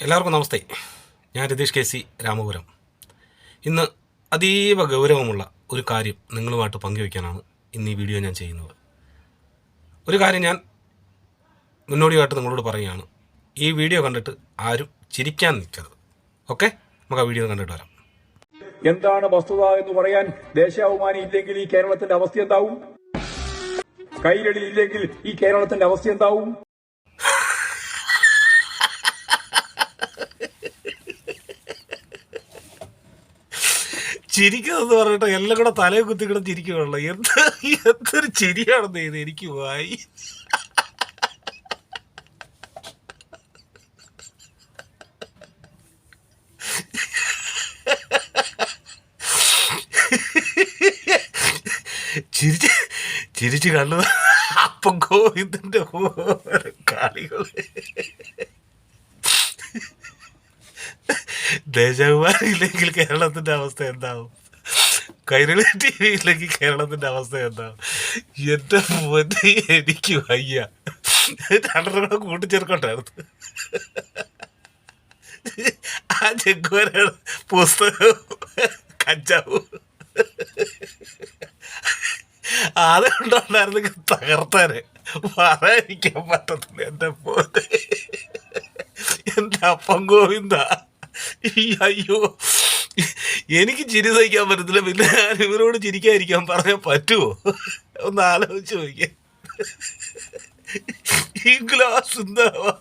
എല്ലാവർക്കും നമസ്തേ. ഞാൻ Ratheesh K C Ramapuram. ഇന്ന് അതീവ ഗൗരവമുള്ള ഒരു കാര്യം നിങ്ങളുമായിട്ട് പങ്കുവയ്ക്കാനാണ് ഇന്ന് ഈ വീഡിയോ ഞാൻ ചെയ്യുന്നത്. ഒരു കാര്യം ഞാൻ മുന്നോടിയായിട്ട് നിങ്ങളോട് പറയുകയാണ്. ഈ വീഡിയോ കണ്ടിട്ട് ആരും ചിരിക്കാൻ നിൽക്കരുത്. ഓക്കെ? നമുക്ക് ആ വീഡിയോ കണ്ടിട്ട് വരാം. എന്താണ് വസ്തുത എന്ന് പറയാൻ ദേശാഭിമാനി ഇല്ലെങ്കിൽ ഈ കേരളത്തിന്റെ അവസ്ഥ എന്താവും? കൈരളി ഇല്ലെങ്കിൽ ഈ കേരളത്തിന്റെ അവസ്ഥ എന്താവും? ചിരിക്കുന്നതെന്ന് പറഞ്ഞിട്ട് എല്ലാം കൂടെ തലയെ കുത്തിക്കിടെ ചിരിക്കുകയുള്ളു എന്ത് എന്തൊരു ചിരിയാണെന്ന് ഇത് എനിക്ക് വായി. ചിരിച്ച് ചിരിച്ച് കണ്ടു അപ്പം ഗോവിന്ദന്റെ കളികൾ. ദേശാഭിമാനി കേരളത്തിന്റെ അവസ്ഥ എന്താവും? കൈരളി ടി വി ഇല്ലെങ്കിൽ കേരളത്തിന്റെ അവസ്ഥ എന്താവും? എന്റെ മുന്നേ എനിക്ക് വയ്യ. രണ്ടെണ്ണം കൂടെ കൂട്ടിച്ചേർക്കണ്ടായിരുന്നു. ആ ചെക്കുവരാണ് പുസ്തകവും കഞ്ചാവും. അതുകൊണ്ടുണ്ടായിരുന്നെങ്കിൽ തകർത്താന്. പറയാതിരിക്കാൻ പറ്റത്തില്ല എന്റെ പോലെ എന്റെ അപ്പം ഗോവിന്ദ. അയ്യോ. എനിക്ക് ചിരി സഹിക്കാൻ പറ്റത്തില്ല. പിന്നെ ഞാൻ ഇവരോട് ചിരിക്കാതിരിക്കാൻ പറയാൻ പറ്റുമോ ഒന്ന് ആലോചിച്ച് നോക്കിയേ. ഈ ഗ്ലാസ് എന്താവാ